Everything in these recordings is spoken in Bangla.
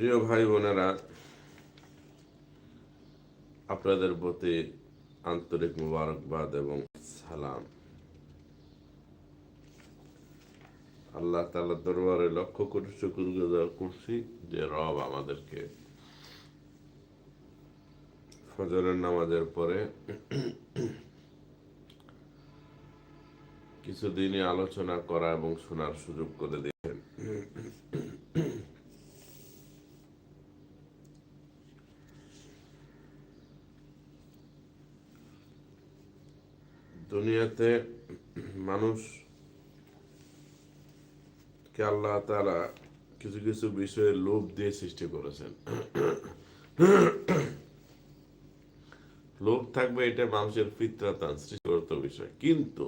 প্রিয় ভাই বোনেরা, আপনাদের প্রতি আন্তরিক মুবারকবাদ এবং সালাম। আল্লাহ তালা দরবারে লক্ষ্য করে শুকুর গুজার করছি যে রব আমাদেরকে ফজরের নামাজের পরে কিছুদিনই আলোচনা করা এবং শোনার সুযোগ করে দিয়েছেন। দুনিয়াতে মানুষ কে আল্লাহ তারা কিছু কিছু বিষয়ে লোভ দিয়ে সৃষ্টি করেছেন। লোভ থাকবে এটা মানুষের ফিতরাতান, সৃষ্টিগত বিষয়। কিন্তু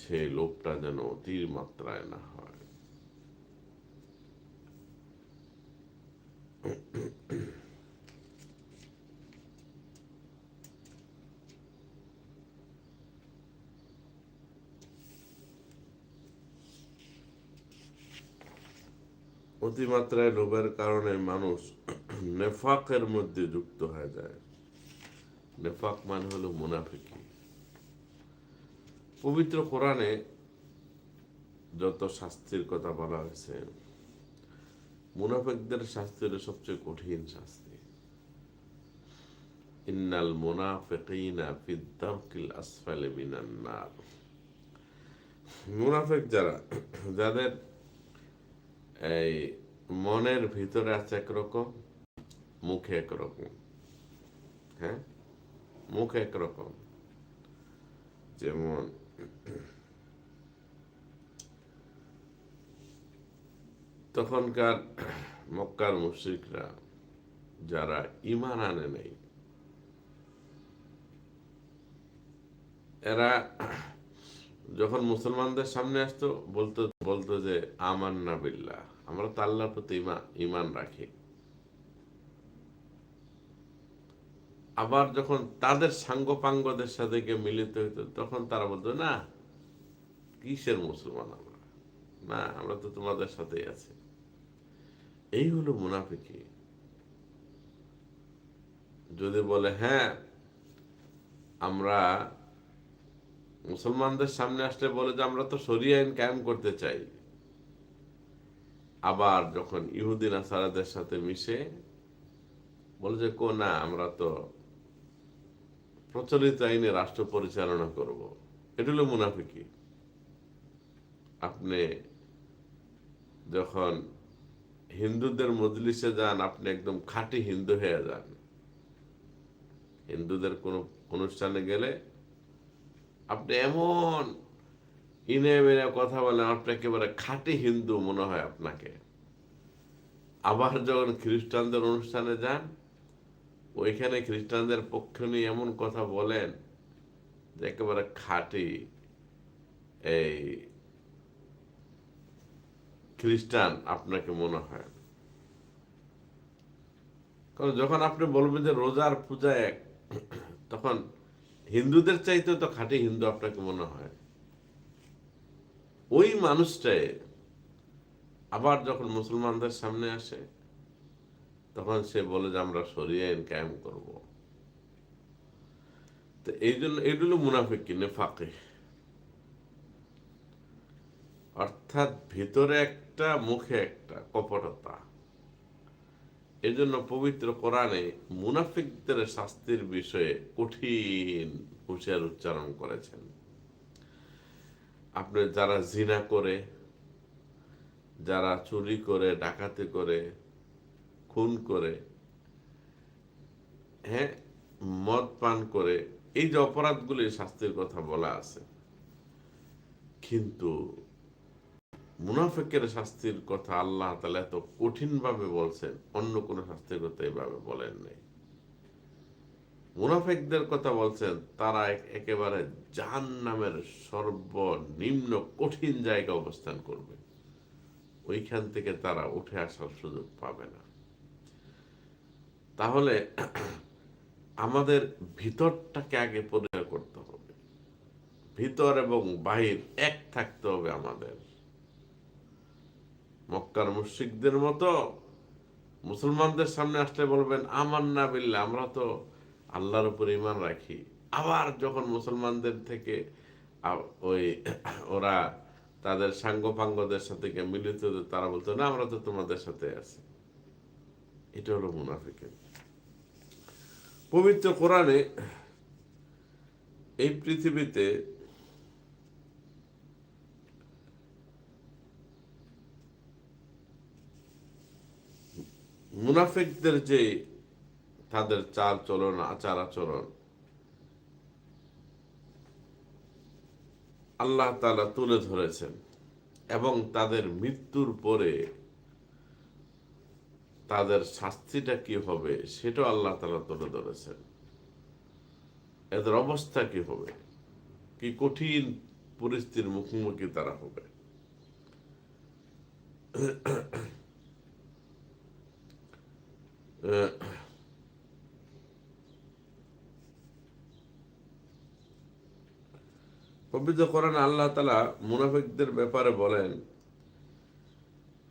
সেই লোভটা যেন অতির মাত্রায় না হয়। অতিমাত্রায় লোভের কারণে মানুষ নেফাকের মধ্যে যুক্ত হয়ে যায়। নেফাক মানে হলো মুনাফিকি। পবিত্র কোরআনে যত শাস্তির কথা বলা হয়েছে, মুনাফিকদের শাস্তি হলো সবচেয়ে কঠিন শাস্তি। ইন্নাল মুনাফিকিনা ফি দারকিল আসফালি মিনান নার। মুনাফিক যারা, যাদের এই মনের ভিতরে আছে একরকম, মুখে একরকম। হ্যাঁ? মুখ একরকম। যেমন তখনকার মক্কার মুশ্রিকরা যারা ইমান আনে নেই, এরা যখন মুসলমানদের সামনে আসতো, বলতো বলতো যে আমান না বিল্লাহ। আমরা তো আল্লাহর প্রতি ইমা ইমান রাখি। আবার যখন তাদের সাঙ্গ পাঙ্গদের সাথে গিয়ে মিলিত হইতো, তখন তারা বলতো, না, কিসের মুসলমান আমরা? না, আমরা তো তোমাদের সাথেই আছি। এই হলো মুনাফিকি। যদি বলে হ্যাঁ আমরা মুসলমানদের সামনে আসলে বলে যে আমরা তো সরিয়ে আইন কায়েম করতে চাই। আবার যখন ইহুদিন আসারাদের সাথে মিশে, বলে যে, কো, না, আমরা তো প্রচলিত আইনে রাষ্ট্র পরিচালনা করব। এটা হলো মুনাফিকি। আপনি যখন হিন্দুদের মজলিসে যান, আপনি একদম খাঁটি হিন্দু হয়ে যান। হিন্দুদের কোনো অনুষ্ঠানে গেলে আপনি এমন ইনে মেনে কথা বলেন আপনি একেবারে খাঁটি হিন্দু মনে হয় আপনাকে। আবার যখন খ্রিস্টানদের অনুষ্ঠানে যান, ওইখানে খ্রিস্টানদের পক্ষ নিয়ে এমন কথা বলেন যে একেবারে খাঁটি এই খ্রিস্টান আপনাকে মনে হয়। কারণ যখন আপনি বলবেন যে রোজার পূজা এক তখন হিন্দুদের চাইতে তো খাঁটি হিন্দু আপনাকে মনে হয়। ওই মানুষটাই আবার যখন মুসলমানদের সামনে আসে, তখন সে বলে যে, আমরা সরিয়ে আইন কায়েম করব। তো এই জন্য এগুলো মুনাফিক ফাঁকে অর্থাৎ ভিতরে একটা, মুখে একটা কপটতা। এই জন্য পবিত্র কোরআনে মুনাফিকদের শাস্তির বিষয়ে কঠিন হুঁশিয়ার উচ্চারণ করেছেন। আপনি যারা জিনা করে, যারা চুরি করে, ডাকাতি করে, খুন করে হ্যাঁ মদ পান করে, এই যে অপরাধগুলি শাস্তির কথা বলা আছে। কিন্তু মুনাফেকের শাস্তির কথা আল্লাহ তালা এত কঠিন ভাবে বলছেন, অন্য কোন শাস্তির কথা এইভাবে বলেন নাই মুনাফেকদের কথা বলছেন, তারা একেবারে জাহান নামের সর্বনিম্ন কঠিন জায়গা অবস্থান করবে। ওইখান থেকে তারা উঠে আসার সুযোগ পাবে না। তাহলে আমাদের ভিতরটাকে আগে পরিষ্কার করতে হবে। ভিতর এবং বাহির এক থাকতে হবে আমাদের। মক্কার মুশিকদের মতো মুসলমানদের সামনে আসলে বলবেন আমার না বিল্লা আমরা তো আল্লাহর উপর ইমান রাখি। আবার যখন মুসলমানদের থেকে ওই ওরা তাদের সাঙ্গপাঙ্গদের সাথে মিলিত তারা বলতো, না, আমরা তো তোমাদের সাথে আছি। এটা হলো মুনাফিকের। পবিত্র কোরআনে এই পৃথিবীতে মুনাফিকদের যে তাদের চাল চলন আচার আচরণ। আল্লাহ তাআলা তুলে ধরেছেন এবং তাদের মৃত্যুর পরে তাদের শাস্তিটা কি হবে সেটাও আল্লাহ তাআলা তুলে ধরেছেন। এদের অবস্থা কি হবে? কি কঠিন পরিস্থিতির মুখোমুখি তারা হবে? আহ, পবিত্র কোরআন আল্লাহ তালা মুনাফিকদের ব্যাপারে বলেন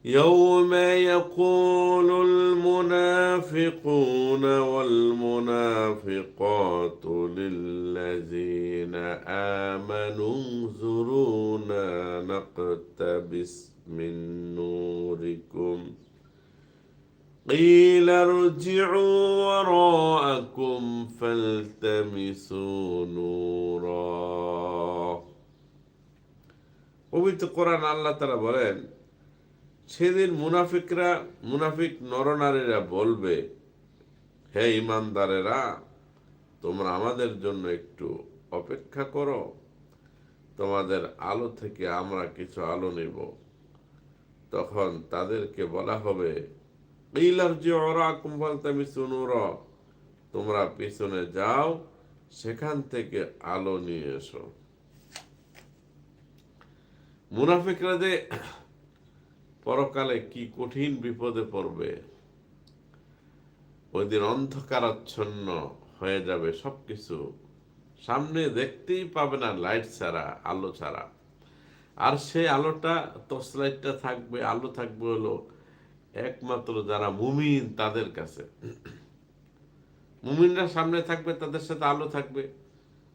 يوم يقول المنافقون والمنافقات للذين آمنوا انظرونا نقتبس من نوركم قيل ارجعوا وراءكم فالتمسوا نورا পবিত্র কোরআন আল্লাহ তারা বলেন সেদিন মুনাফিকরা মুনাফিক নরনারীরা বলবে হে ইমানদারেরা তোমরা আমাদের জন্য একটু অপেক্ষা করো তোমাদের আলো থেকে আমরা কিছু আলো নিব তখন তাদেরকে বলা হবে তোমরা পিছনে যাও, সেখান থেকে আলো নিয়ে এসো। মুনাফিকরা যে পরকালে কি কঠিন বিপদে পড়বে, ওই দিন অন্ধকারাচ্ছন্ন হয়ে যাবে সবকিছু। সামনে দেখতেই পাবে না লাইট ছাড়া, আলো ছাড়া। আর সেই আলোটা টর্চ লাইটটা থাকবে, আলো থাকবে হলো একমাত্র যারা মুমিন তাদের কাছে। মুমিনরা সামনে থাকবে, তাদের সাথে আলো থাকবে।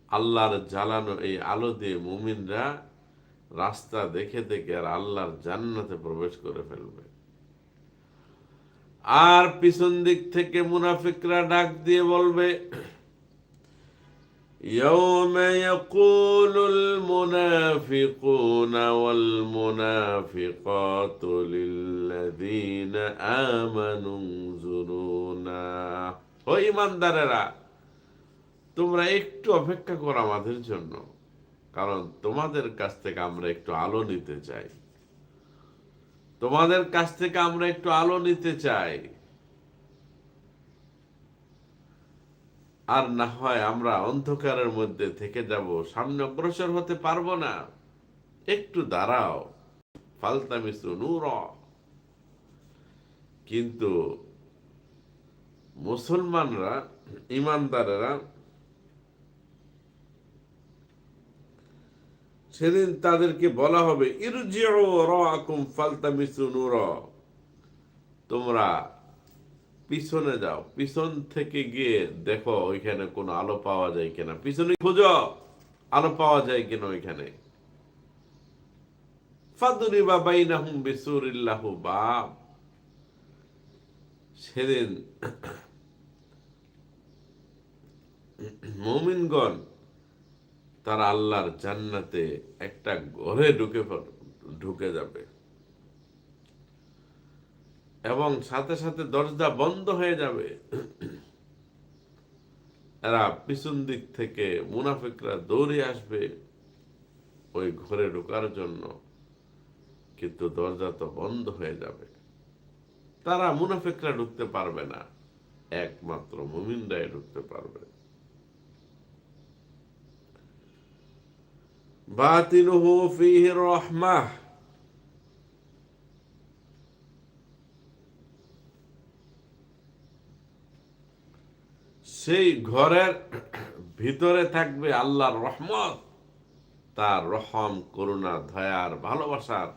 আল্লাহর জ্বালানো এই আলো দিয়ে মুমিনরা রাস্তা দেখে দেখে আর আল্লাহর জান্নাতে প্রবেশ করে ফেলবে। আর পিছন দিক থেকে মুনাফিকরা ডাক দিয়ে বলবে يوم يقول المنافقون والمنافقات للذين آمنوا انظرونا ও ইমানদারেরা তোমরা একটু অপেক্ষা করো আমাদের জন্য কারণ তোমাদের কাছ থেকে আমরা একটু আলো নিতে চাই তোমাদের কাছ থেকে আমরা একটু আলো নিতে চাই আর না হয় আমরা অন্ধকারের মধ্যে থেকে যাব। সামনে অগ্রসর হতে পারব না। একটু দাঁড়াও। ফালতামিসু নূর। কিন্তু মুসলমানরা, ইমানদারেরা সেদিন তাদেরকে বলা হবে, ইরজিউ রাকুম ফালতামিসু নূর। তোমরা পিছনে যাও। পিছন থেকে গিয়ে দেখো ওইখানে কোনো আলো পাওয়া যায় কিনা। পিছনে খোঁজো, আলো পাওয়া যায় কিনা ওইখানে। ফাদুরি বা বাইনাহুম বিসুরিল্লাহু বাব। সেদিন মুমিনগণ তারা আল্লাহর জান্নাতে একটা ঘরে ঢুকে ঢুকে যাবে। এবং সাথে সাথে দরজা বন্ধ হয়ে যাবে। এরা পিছন দিক থেকে মুনাফিকরা দৌড়ে আসবে ওই ঘরে ঢোকার জন্য, কিন্তু দরজা তো বন্ধ হয়ে যাবে। তারা মুনাফিকরা ঢুকতে পারবে না, একমাত্র মুমিনরাই ঢুকতে পারবে। বাতিনুহু ফিহি রহমাহ। সেই ঘরের ভিতরে থাকবে আল্লাহর রহমত। তার রহম, করুণা দয়ার ভালোবাসার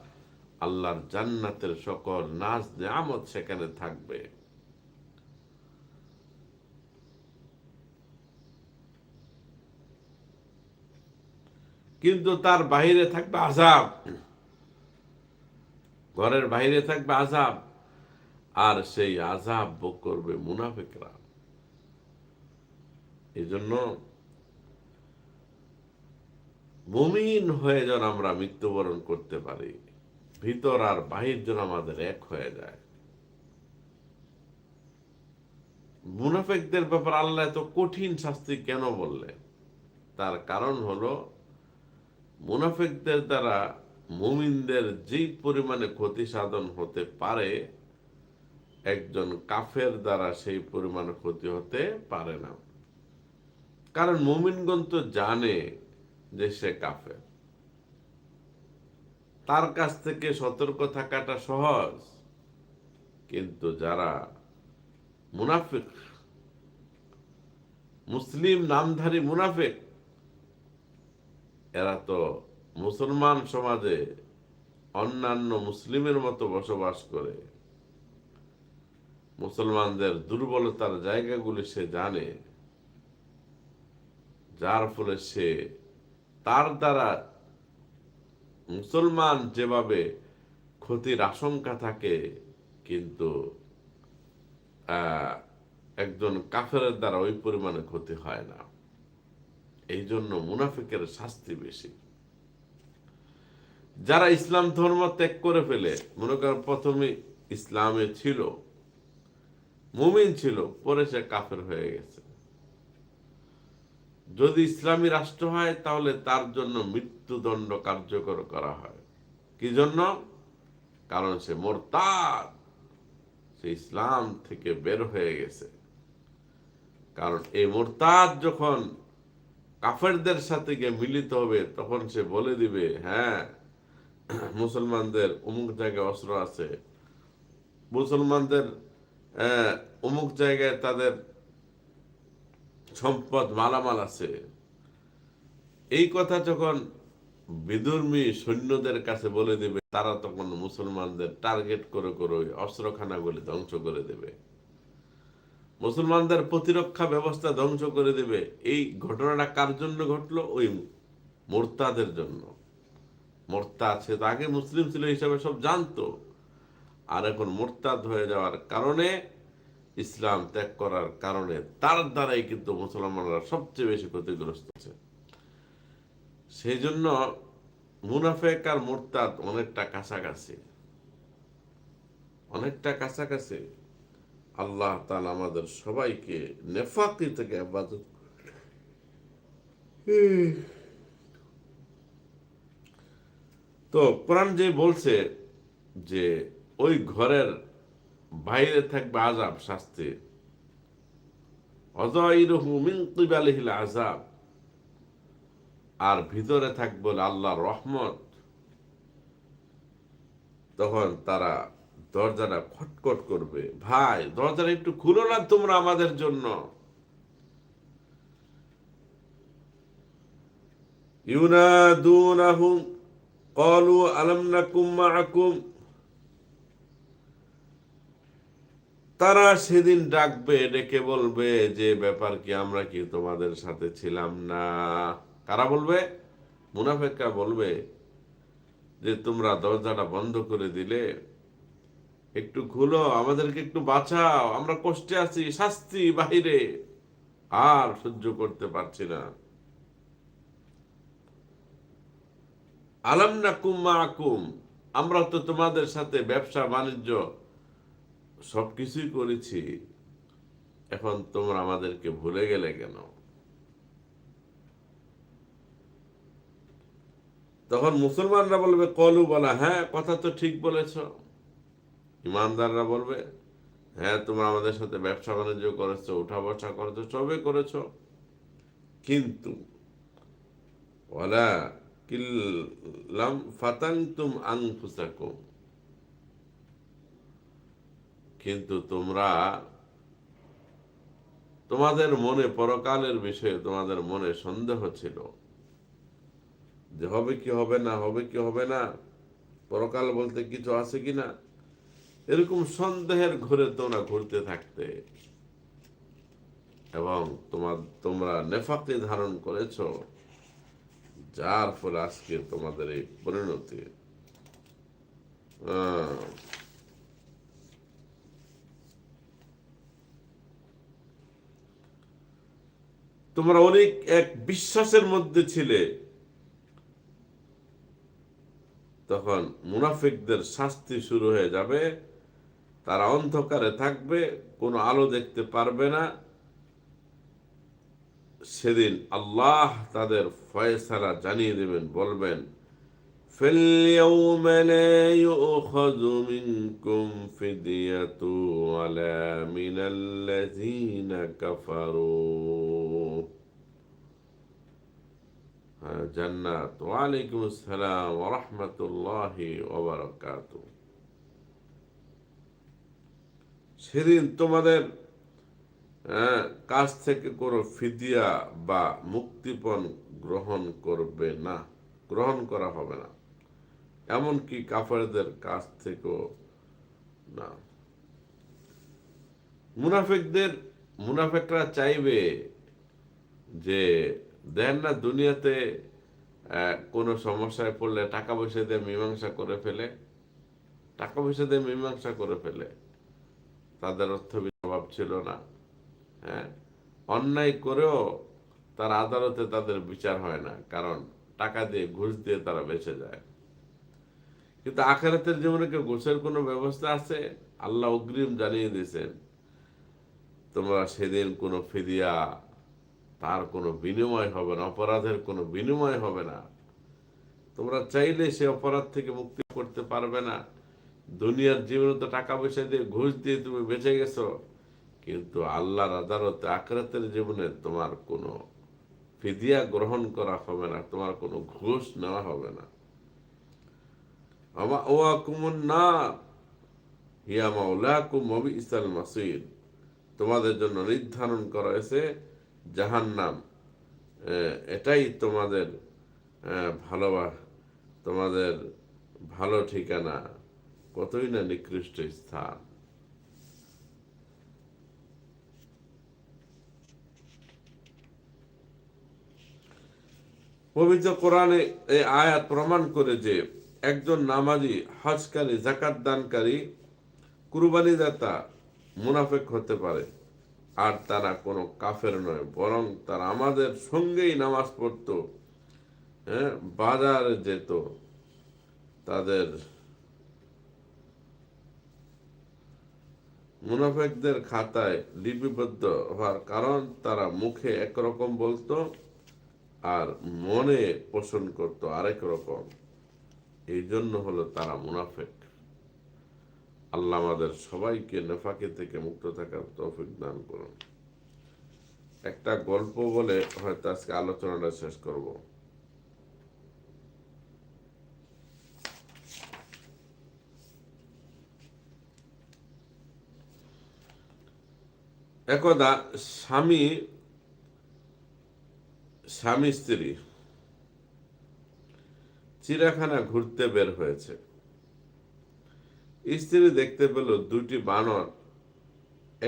আল্লাহর জান্নাতের সকল নাচ নেয়ামত সেখানে থাকবে। কিন্তু তার বাহিরে থাকবে আজাব ঘরের বাহিরে থাকবে আজাব আর সেই আজাব ভোগ করবে মুনাফিকরা। এই জন্য মুমিন হয়ে যেন আমরা মৃত্যুবরণ করতে পারি, ভিতর আর বাহির যেন আমাদের এক হয়ে যায়। মুনাফেকদের ব্যাপার আল্লাহ এত কঠিন শাস্তি কেন বললেন? তার কারণ হলো, মুনাফেকদের দ্বারা মুমিনদের যেই পরিমাণে ক্ষতি সাধন হতে পারে, একজন কাফের দ্বারা সেই পরিমাণে ক্ষতি হতে পারে না। কারণ মুমিনগণ তো জানে যে সে কাফের। তার কাছ থেকে সতর্ক থাকাটা সহজ, কিন্তু যারা মুনাফিক, মুসলিম নামধারী মুনাফিক, এরা তো মুসলমান সমাজে অন্যান্য মুসলিমের মতো বসবাস করে। মুসলমানদের দুর্বলতার জায়গাগুলি সে জানে। যার ফলে সে তার দ্বারা মুসলমান যেভাবে ক্ষতির আশঙ্কা থাকে, কিন্তু একজন কাফেরের দ্বারা ওই পরিমাণে ক্ষতি হয় না। এই জন্য মুনাফিকের শাস্তি বেশি। যারা ইসলাম ধর্ম ত্যাগ করে ফেলে, মনে করেন প্রথমে ইসলামে ছিল, মুমিন ছিল, পরে সে কাফের হয়ে গেছে। যদি ইসলামী রাষ্ট্র হয়, তাহলে তার জন্য মৃত্যুদণ্ড কার্যকর করা হয়। কি জন্য? কারণ সে মোরতাদ। সে ইসলাম থেকে বের হয়ে গেছে। কারণ এই মোরতাদ যখন কাফেরদের সাথে গিয়ে মিলিত হবে, তখন সে বলে দিবে হ্যাঁ মুসলমানদের অমুক জায়গায় অস্ত্র আছে। মুসলমানদের অমুক জায়গায় তাদের সম্পদ, মালামাল আছে। এই কথা যখন বিদুর্মী সৈন্যদের কাছে বলে দেবে, তারা তখন মুসলমানদের টার্গেট করে করে অস্ত্রখানাগুলি ধ্বংস করে দেবে। মুসলমানদের প্রতিরক্ষা ব্যবস্থা ধ্বংস করে দেবে। এই ঘটনাটা কার জন্য ঘটলো? ওই মোরতাদের জন্য। মোরতাদ সে তো আগে মুসলিম ছিল হিসাবে সব জানতো। আর এখন মোর্তাদ হয়ে যাওয়ার কারণে ইসলাম ত্যাগ করার কারণে তার দ্বারাই কিন্তু মুসলমানরা সবচেয়ে বেশি ক্ষতিগ্রস্ত হচ্ছে। সেই জন্য মুনাফেক আর মোরতাদ অনেকটা কাছাকাছি। অনেকটা কাছাকাছি। আল্লাহ তাআলা আমাদের সবাইকে নেফাকি থেকে হেফাজত তো কোরআন যে বলছে যে ওই ঘরের বাইরে থাকবে আজাব শাস্তি। অজয়রহু আজাব আর ভিতরে থাকবে হলো আল্লাহর রহমত। তখন তারা দরজাটা খটখট করবে। ভাই, দরজাটা একটু খুলো না তোমরা আমাদের জন্য। ইউনাদুনাহুম ক্বালু আলাম নাকুম মাআকুম। তারা সেদিন ডাকবে, ডেকে বলবে যে, ব্যাপার কি, আমরা কি তোমাদের সাথে ছিলাম না? কারা বলবে? মুনাফেকরা বলবে যে, তোমরা দরজাটা বন্ধ করে দিলে। একটু খুলো আমাদেরকে একটু বাঁচাও, আমরা কষ্টে আছি, শাস্তি বাহিরে। আর সহ্য করতে পারছি না। আলাম না কুম্মা আমরা তো তোমাদের সাথে ব্যবসা বাণিজ্য সবকিছুই করেছি, এখন তোমরা আমাদেরকে ভুলে গেলে কেন? তখন মুসলমানরা বলবে, কলু বলা হ্যাঁ কথা তো ঠিক বলেছ। ইমানদাররা বলবে হ্যাঁ তোমরা আমাদের সাথে ব্যবসা বাণিজ্য করেছ উঠা বসা করেছ সবে করেছ। কিন্তু ওলা কিল্লাম ফাতাংতুম আনফুসাকুম কিন্তু তোমরা, তোমাদের মনে পরকালের বিষয়ে তোমাদের মনে সন্দেহ ছিল। যে হবে কি হবে না, হবে কি হবে না, পরকাল বলতে কিছু আছে কি না? এরকম সন্দেহের ঘুরে তোমরা ঘুরতে থাকতে। এবং তোমার, তোমরা নেফাকে ধারণ করেছ, যার ফলে আজকে তোমাদের এই পরিণতি। তোমরা অনেক এক বিশ্বাসের মধ্যে ছিলে। তখন মুনাফিকদের শাস্তি শুরু হয়ে যাবে। তারা অন্ধকারে থাকবে, কোনো আলো দেখতে পারবে না। সেদিন আল্লাহ তাদের ফয়সালা জানিয়ে দেবেন, বলবেন فاليوم لا يؤخذ منكم فدية ولا من الذين كفروا হ্যাঁ, জান্নাত ওয়ালাইকুম আসসালাম ওরহমতুল্লাহ ওবরাকাত সেদিন তোমাদের হ্যাঁ, কাছ থেকে কোনো ফিদিয়া বা মুক্তিপণ গ্রহণ করবে না গ্রহণ করা হবে না এমনকি কাফেরদের কাছ থেকেও না। মুনাফিকদের, মুনাফিকরা চাইবে যে দেন না দুনিয়াতে কোনো সমস্যায় পড়লে টাকা পয়সা দিয়ে মীমাংসা করে ফেলে। টাকা পয়সা দিয়ে মীমাংসা করে ফেলে। তাদের অর্থবিদ অভাব ছিল না। হ্যাঁ? অন্যায় করেও তার আদালতে তাদের বিচার হয় না। কারণ টাকা দিয়ে ঘুষ দিয়ে তারা বেঁচে যায়। কিন্তু আখেরাতের জীবনে কেউ ঘুষের কোনো ব্যবস্থা আছে? আল্লাহ অগ্রিম জানিয়ে দিয়েছেন, তোমরা সেদিন কোনো ফিদিয়া, তার কোনো বিনিময় হবে না, অপরাধের কোনো বিনিময় হবে না। তোমরা চাইলে সে অপরাধ থেকে মুক্তি করতে পারবে না। দুনিয়ার জীবনে তো টাকা পয়সা দিয়ে ঘুষ দিয়ে তুমি বেঁচে গেছো, কিন্তু আল্লাহর আদালতে আখরাতের জীবনে তোমার কোনো ফিদিয়া গ্রহণ করা হবে না, তোমার কোনো ঘুষ নেওয়া হবে না। তোমাদের জন্য নির্ধারণ করা হয়েছে জাহান্নাম। আহ, এটাই তোমাদের ভালোবা তোমাদের ভালো ঠিকানা। কতই না নিকৃষ্ট স্থান। পবিত্র কোরআনে এই আয়াত প্রমাণ করে যে একজন নামাজি, হজকারী জাকাত দানকারী, কুরবানি দাতা, মুনাফেক হতে পারে। আর তারা কোনো কাফের নয়, বরং তারা আমাদের সঙ্গেই নামাজ পড়তো হ্যাঁ বাজারে যেত। তাদের মুনাফেকদের খাতায় লিপিবদ্ধ হওয়ার কারণ তারা মুখে একরকম বলতো আর মনে পোষণ করতো আরেক রকম। এই জন্য হলো তারা মুনাফেক। আল্লাহ আমাদের সবাইকে নেফাকে থেকে মুক্ত থাকার তৌফিক দান করুন। একটা গল্প বলে হয়তো আজকে আলোচনাটা শেষ করব। একদা স্বামী স্বামী স্ত্রী চিড়াখানা ঘুরতে বের হয়েছে। স্ত্রী দেখতে পেল দুটি বানর,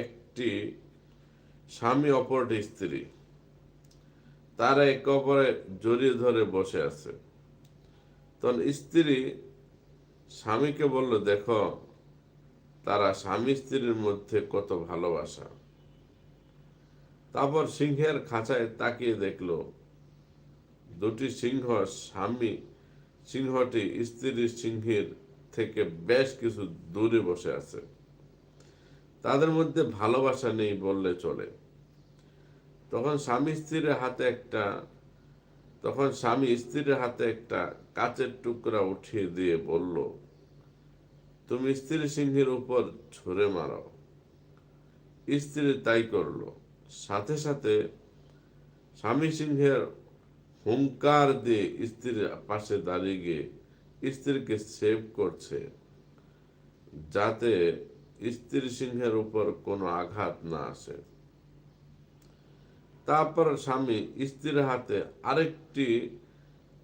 একটি স্বামী, অপরটি স্ত্রী। তারা একে অপরে জড়িয়ে ধরে বসে আছে। তখন স্ত্রী স্বামীকে বলল, দেখো, তারা স্বামী স্ত্রীর মধ্যে কত ভালোবাসা। তারপর সিংহের খাঁচায় তাকিয়ে দেখল, দুটি সিংহ স্বামী সিংহটি স্ত্রীর সিংহের থেকে বেশ কিছু দূরে বসে আছে। তাদের মধ্যে ভালোবাসা নেই বললে চলে। তখন স্বামী স্ত্রীর হাতে একটা, তখন স্বামী স্ত্রীর হাতে একটা কাচের টুকরা উঠিয়ে দিয়ে বলল, তুমি স্ত্রী সিংহের উপর ছুঁড়ে মারো। স্ত্রী তাই করল। সাথে সাথে স্বামী সিংহের হুঙ্কার দিয়ে স্ত্রীর পাশে দাঁড়িয়ে গিয়ে স্ত্রীকে সেভ করছে, যাতে স্ত্রী সিংহের উপর কোনো আঘাত না আসে। তারপর স্বামী স্ত্রীর হাতে আরেকটি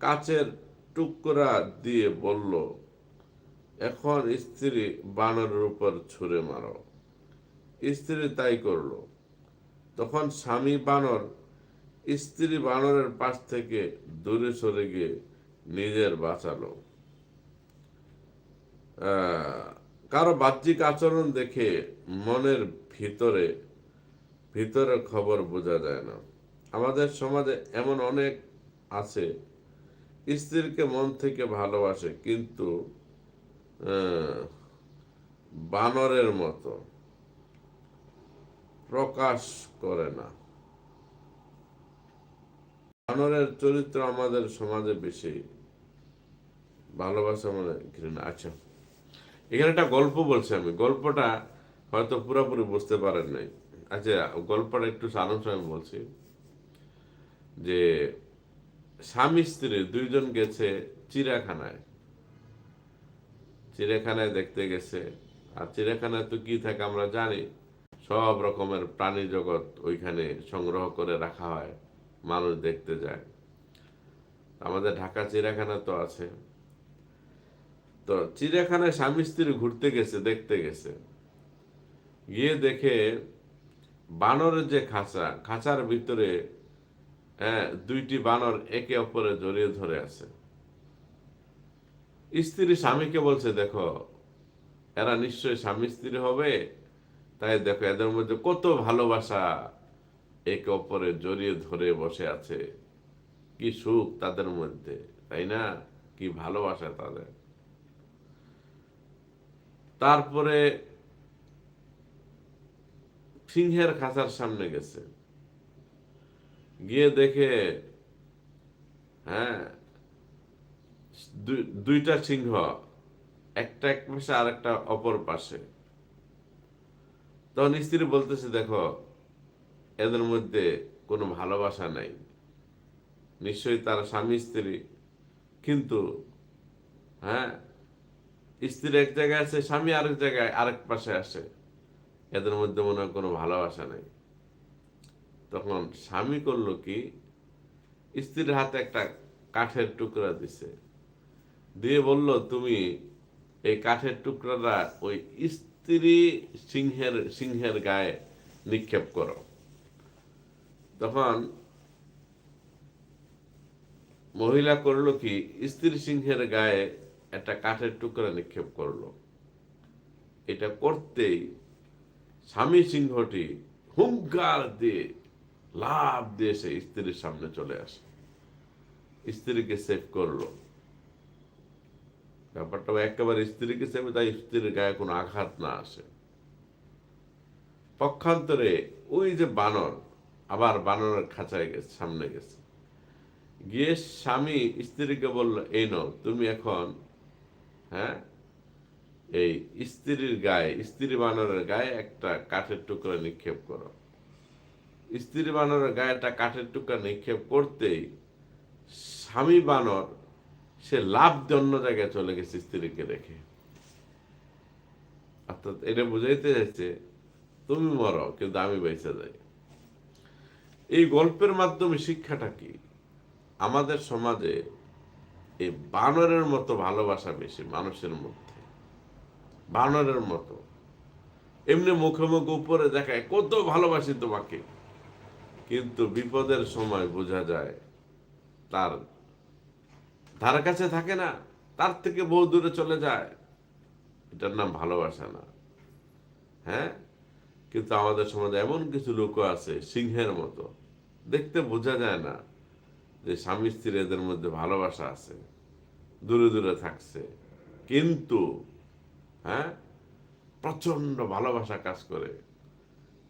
কাচের টুকরা দিয়ে বলল, এখন স্ত্রী বানরের উপর ছুঁড়ে মারো। স্ত্রী তাই করল। তখন স্বামী বানর স্ত্রী বানরের পাশ থেকে দূরে সরে গিয়ে নিজের বাঁচালো। কারও বাহ্যিক আচরণ দেখে মনের ভিতরে ভিতরে খবর বোঝা যায় না। আমাদের সমাজে এমন অনেক আছে, স্ত্রীকে মন থেকে ভালোবাসে কিন্তু বানরের মতো প্রকাশ করে না। বানরের চরিত্র আমাদের সমাজে বেশি ভালোবাসা মানে ঘৃণা আচ্ছা এখানে একটা গল্প বলছি আমি। গল্পটা হয়তো পুরোপুরি বুঝতে পারেন নাই। আচ্ছা গল্পটা একটু সারাংশ আমি বলছি যে, স্বামী স্ত্রী দুইজন গেছে চিড়িয়াখানায়। চিড়িয়াখানায় দেখতে গেছে। আর চিড়িয়াখানায় তো কি থাকে আমরা জানি, সব রকমের প্রাণী জগৎ ওইখানে সংগ্রহ করে রাখা হয়। মানুষ দেখতে যায়। আমাদের ঢাকা চিড়িয়াখানা তো আছে। তো চিড়িয়াখানায় স্বামী স্ত্রী ঘুরতে গেছে, দেখতে গেছে। গিয়ে দেখে বানরের যে খাঁচা, খাঁচার ভিতরে হ্যাঁ দুইটি বানর একে অপরে জড়িয়ে ধরে আছে। স্ত্রী স্বামীকে বলছে, দেখো, এরা নিশ্চয়ই স্বামী স্ত্রী হবে। তাই দেখো, এদের মধ্যে কত ভালোবাসা একে অপরে জড়িয়ে ধরে বসে আছে। কি সুখ তাদের মধ্যে, তাই না? কি ভালোবাসা তাদের। তারপরে সিংহের খাঁচার সামনে গেছে। গিয়ে দেখে হ্যাঁ দুই- দুইটা সিংহ, একটা এক পাশে আর একটা অপর পাশে। তখন স্ত্রী বলতেছে, দেখো এদের মধ্যে কোনো ভালোবাসা নাই। নিশ্চয়ই তারা স্বামী, স্ত্রী, কিন্তু হ্যাঁ স্ত্রী এক জায়গায় আছে, স্বামী আরেক জায়গায়, আরেক পাশে আসে। এদের মধ্যে মনে হয় কোনো ভালোবাসা নেই। তখন স্বামী করল কি, স্ত্রীর হাতে একটা কাঠের টুকরা দিছে। দিয়ে বলল, তুমি এই কাঠের টুকরাটা ওই স্ত্রী সিংহের সিংহের গায়ে নিক্ষেপ করো। তখন মহিলা করল কি, স্ত্রী সিংহের গায়ে একটা কাঠের টুকরা নিক্ষেপ করল। এটা করতেই স্বামী সিংহটি হুঙ্কার দিয়ে লাভ দিয়ে সে স্ত্রীর সামনে চলে আসে। স্ত্রীকে সেভ করল। ব্যাপারটা একেবারে স্ত্রীকে সেভ তাই স্ত্রীর গায়ে কোনো আঘাত না আসে। পক্ষান্তরে ওই যে বানর আবার বানরের খাঁচায় গেছে, সামনে গেছে। গিয়ে স্বামী স্ত্রীকে বলল, এই নাও, তুমি এখন হ্যাঁ এই স্ত্রীর গায়ে, স্ত্রী বানরের গায়ে একটা কাঠের টুকরা নিক্ষেপ করো। স্ত্রী বানরের গায়ে একটা কাঠের টুকরা নিক্ষেপ করতেই স্বামী বানর, সে লাভ অন্য জায়গায় চলে গেছে স্ত্রীকে রেখে অর্থাৎ এটা বুঝাইতে যাচ্ছে তুমি মরো, কিন্তু আমি বেঁচে যাই। এই গল্পের মাধ্যমে শিক্ষাটা কি? আমাদের সমাজে এই বানরের মতো ভালোবাসা বেশি মানুষের মধ্যে। বানরের মতো। এমনি মুখে মুখে উপরে দেখায়, কত ভালোবাসি তোমাকে। কিন্তু বিপদের সময় বোঝা যায়, তার ধার কাছে থাকে না, তার থেকে বহু দূরে চলে যায়। এটার নাম ভালোবাসা না। হ্যাঁ? কিন্তু আমাদের সমাজে এমন কিছু লোক আছে, সিংহের মতো। দেখতে বোঝা যায় না যে স্বামী স্ত্রী এদের মধ্যে ভালোবাসা আছে, দূরে দূরে থাকছে। কিন্তু হ্যাঁ প্রচণ্ড ভালোবাসা কাজ করে।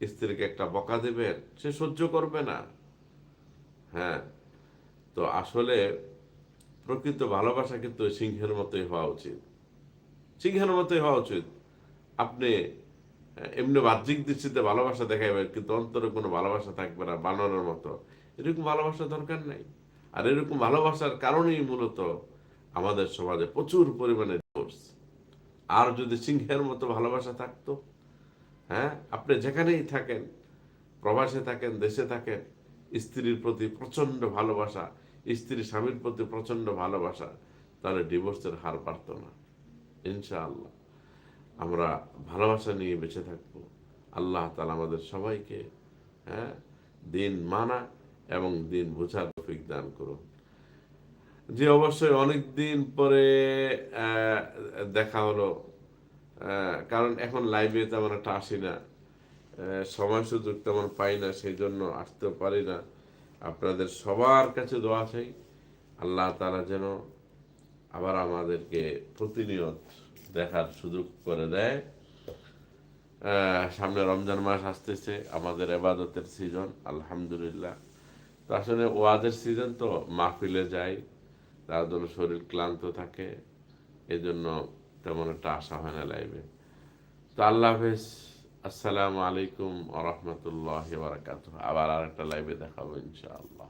স্ত্রীকে একটা বকা দেবেন, সে সহ্য করবে না। হ্যাঁ তো আসলে প্রকৃত ভালোবাসা কিন্তু সিংহের মতোই হওয়া উচিত। সিংহের মতোই হওয়া উচিত। আপনি এমনি বাহ্যিক দৃষ্টিতে ভালোবাসা দেখাইবেন কিন্তু অন্তরে কোনো ভালোবাসা থাকবে না, বানরের মতো। এরকম ভালোবাসা দরকার নাই। আর এরকম ভালোবাসার কারণেই মূলত আমাদের সমাজে প্রচুর পরিমাণে ডিভোর্স আর যদি সিংহের মতো ভালোবাসা থাকতো হ্যাঁ আপনি যেখানেই থাকেন, প্রবাসে থাকেন, দেশে থাকেন, স্ত্রীর প্রতি প্রচণ্ড ভালোবাসা, স্ত্রী স্বামীর প্রতি প্রচণ্ড ভালোবাসা, তাহলে ডিভোর্সের হার বাড়ত না। ইনশাআল্লাহ। আমরা ভালোবাসা নিয়ে বেঁচে থাকব। আল্লাহ তালা আমাদের সবাইকে হ্যাঁ দিন মানা এবং দিন বোঝার তৌফিক দান করুন। যে অবশ্যই অনেক দিন পরে দেখা হলো কারণ এখন লাইভে তেমন একটা আসি না। সময় সুযোগ তেমন পাই না, সেই জন্য আসতেও পারি না। আপনাদের সবার কাছে দোয়া চাই, আল্লাহ তারা যেন আবার আমাদেরকে প্রতিনিয়ত দেখার সুযোগ করে দেয়। সামনে রমজান মাস আসতেছে, আমাদের এবাদতের সিজন আলহামদুলিল্লাহ। তো আসলে ওয়াজের সিজন তো মাহফিলে যাই তার জন্য শরীর ক্লান্ত থাকে এই জন্য তেমন একটা আশা হয় না লাইভে তো আল্লাহ হাফেজ, আসসালামু আলাইকুম আ রহমতুল্লাহ বারাকাত আবার আর একটা লাইভে দেখাবো ইনশাআল্লাহ।